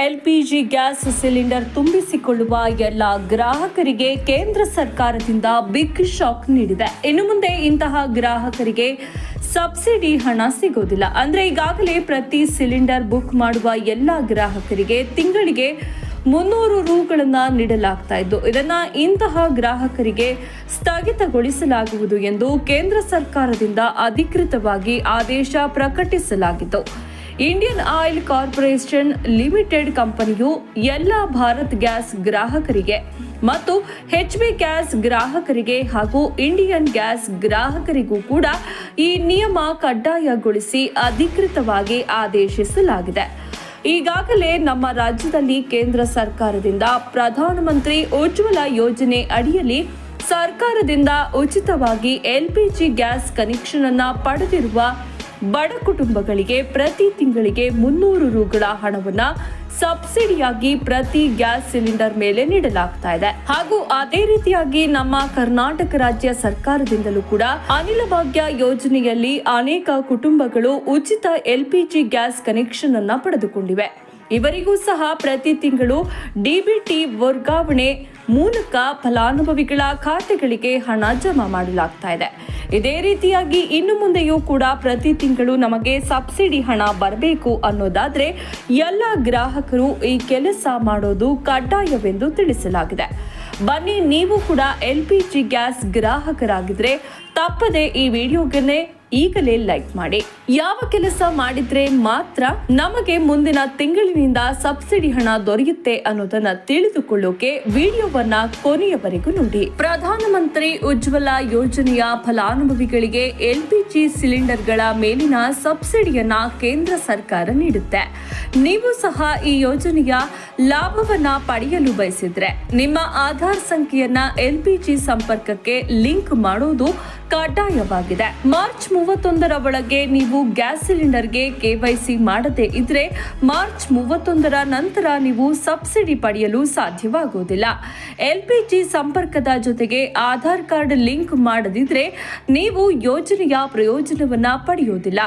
LPG gas cylinder ತುಂಬಿಸಿಕೊಳ್ಳುವ ಎಲ್ಲ ಗ್ರಾಹಕರಿಗೆ ಕೇಂದ್ರ ಸರ್ಕಾರದಿಂದ ಬಿಗ್ ಶಾಕ್ ನೀಡಿದೆ. ಇನ್ನು ಮುಂದೆ ಇಂತಹ ಗ್ರಾಹಕರಿಗೆ ಸಬ್ಸಿಡಿ ಹಣ ಸಿಗೋದಿಲ್ಲ. ಅಂದ್ರೆ ಈಗಾಗಲೇ ಪ್ರತಿ ಸಿಲಿಂಡರ್ ಬುಕ್ ಮಾಡುವ ಎಲ್ಲ ಗ್ರಾಹಕರಿಗೆ ತಿಂಗಳಿಗೆ ಮುನ್ನೂರು ರೂಗಳನ್ನು ನೀಡಲಾಗ್ತಾ ಇದ್ದು, ಇದನ್ನ ಇಂತಹ ಗ್ರಾಹಕರಿಗೆ ಸ್ಥಗಿತಗೊಳಿಸಲಾಗುವುದು ಎಂದು ಕೇಂದ್ರ ಸರ್ಕಾರದಿಂದ ಅಧಿಕೃತವಾಗಿ ಆದೇಶ ಪ್ರಕಟಿಸಲಾಗಿತ್ತು. ಇಂಡಿಯನ್ ಆಯಿಲ್ ಕಾರ್ಪೊರೇಷನ್ ಲಿಮಿಟೆಡ್ ಕಂಪನಿಯು ಎಲ್ಲ ಭಾರತ್ ಗ್ಯಾಸ್ ಗ್ರಾಹಕರಿಗೆ ಮತ್ತು ಎಚ್ ಬಿ ಗ್ಯಾಸ್ ಗ್ರಾಹಕರಿಗೆ ಹಾಗೂ ಇಂಡಿಯನ್ ಗ್ಯಾಸ್ ಗ್ರಾಹಕರಿಗೂ ಕೂಡ ಈ ನಿಯಮ ಕಡ್ಡಾಯಗೊಳಿಸಿ ಅಧಿಕೃತವಾಗಿ ಆದೇಶಿಸಲಾಗಿದೆ. ಈಗಾಗಲೇ ನಮ್ಮ ರಾಜ್ಯದಲ್ಲಿ ಕೇಂದ್ರ ಸರ್ಕಾರದಿಂದ ಪ್ರಧಾನಮಂತ್ರಿ ಉಜ್ವಲ ಯೋಜನೆ ಅಡಿಯಲ್ಲಿ ಸರ್ಕಾರದಿಂದ ಉಚಿತವಾಗಿ ಎಲ್ಪಿಜಿ ಗ್ಯಾಸ್ ಕನೆಕ್ಷನ್ ಅನ್ನು ಪಡೆದಿರುವ ಬಡ ಕುಟುಂಬಗಳಿಗೆ ಪ್ರತಿ ತಿಂಗಳಿಗೆ ಮುನ್ನೂರು ರುಗಳ ಹಣವನ್ನು ಸಬ್ಸಿಡಿಯಾಗಿ ಪ್ರತಿ ಗ್ಯಾಸ್ ಸಿಲಿಂಡರ್ ಮೇಲೆ ನೀಡಲಾಗ್ತಾ ಇದೆ. ಹಾಗೂ ಅದೇ ರೀತಿಯಾಗಿ ನಮ್ಮ ಕರ್ನಾಟಕ ರಾಜ್ಯ ಸರ್ಕಾರದಿಂದಲೂ ಕೂಡ ಅನಿಲ ಭಾಗ್ಯ ಯೋಜನೆಯಲ್ಲಿ ಅನೇಕ ಕುಟುಂಬಗಳು ಉಚಿತ ಎಲ್ಪಿಜಿ ಗ್ಯಾಸ್ ಕನೆಕ್ಷನ್ ಅನ್ನ ಪಡೆದುಕೊಂಡಿವೆ. ಇವರಿಗೂ ಸಹ ಪ್ರತಿ ತಿಂಗಳು ಡಿಬಿಟಿ ವರ್ಗಾವಣೆ ಮೂಲಕ ಫಲಾನುಭವಿಗಳ ಖಾತೆಗಳಿಗೆ ಹಣ ಜಮಾ ಮಾಡಲಾಗ್ತಾ ಇದೆ. ಇದೇ ರೀತಿಯಾಗಿ ಇನ್ನು ಮುಂದೆಯೂ ಕೂಡ ಪ್ರತಿ ತಿಂಗಳು ನಮಗೆ ಸಬ್ಸಿಡಿ ಹಣ ಬರಬೇಕು ಅನ್ನೋದಾದ್ರೆ ಎಲ್ಲ ಗ್ರಾಹಕರು ಈ ಕೆಲಸ ಮಾಡೋದು ಕಡ್ಡಾಯವೆಂದು ತಿಳಿಸಲಾಗಿದೆ. ಬನ್ನಿ ನೀವು ಕೂಡ ಎಲ್ ಪಿ ಜಿ ಗ್ಯಾಸ್ ಗ್ರಾಹಕರಾಗಿದ್ರೆ ತಪ್ಪದೆ ಈ ವಿಡಿಯೋಗೆ ಈಗಲೇ ಲೈಕ್ ಮಾಡಿ. ಯಾವ ಕೆಲಸ ಮಾಡಿದ್ರೆ ಮಾತ್ರ ನಮಗೆ ಮುಂದಿನ ತಿಂಗಳಿನಿಂದ ಸಬ್ಸಿಡಿ ಹಣ ದೊರೆಯುತ್ತೆ ಅನ್ನೋದನ್ನ ತಿಳಿದುಕೊಳ್ಳೋಕೆ ವಿಡಿಯೋವನ್ನ ಕೊನೆಯವರೆಗೂ ನೋಡಿ. ಪ್ರಧಾನಮಂತ್ರಿ ಉಜ್ವಲ ಯೋಜನೆಯ ಫಲಾನುಭವಿಗಳಿಗೆ ಎಲ್ಪಿಜಿ ಸಿಲಿಂಡರ್ಗಳ ಮೇಲಿನ ಸಬ್ಸಿಡಿಯನ್ನ ಕೇಂದ್ರ ಸರ್ಕಾರ ನೀಡುತ್ತೆ. ನೀವು ಸಹ ಈ ಯೋಜನೆಯ ಲಾಭವನ್ನ ಪಡೆಯಲು ಬಯಸಿದ್ರೆ ನಿಮ್ಮ ಆಧಾರ್ ಸಂಖ್ಯೆಯನ್ನ ಎಲ್ಪಿಜಿ ಸಂಪರ್ಕಕ್ಕೆ ಲಿಂಕ್ ಮಾಡೋದು ಕಡ್ಡಾಯವಾಗಿದೆ. ಮಾರ್ಚ್ ಮೂವತ್ತೊಂದರ ಒಳಗೆ ನೀವು ಗ್ಯಾಸ್ ಸಿಲಿಂಡರ್ಗೆ ಕೆವೈಸಿ ಮಾಡದೇ ಇದ್ರೆ ಮಾರ್ಚ್ ಮೂವತ್ತೊಂದರ ನಂತರ ನೀವು ಸಬ್ಸಿಡಿ ಪಡೆಯಲು ಸಾಧ್ಯವಾಗುವುದಿಲ್ಲ. ಎಲ್ಪಿಜಿ ಸಂಪರ್ಕದ ಜೊತೆಗೆ ಆಧಾರ್ ಕಾರ್ಡ್ ಲಿಂಕ್ ಮಾಡದಿದ್ರೆ ನೀವು ಯೋಜನೆಯ ಪ್ರಯೋಜನವನ್ನ ಪಡೆಯುವುದಿಲ್ಲ.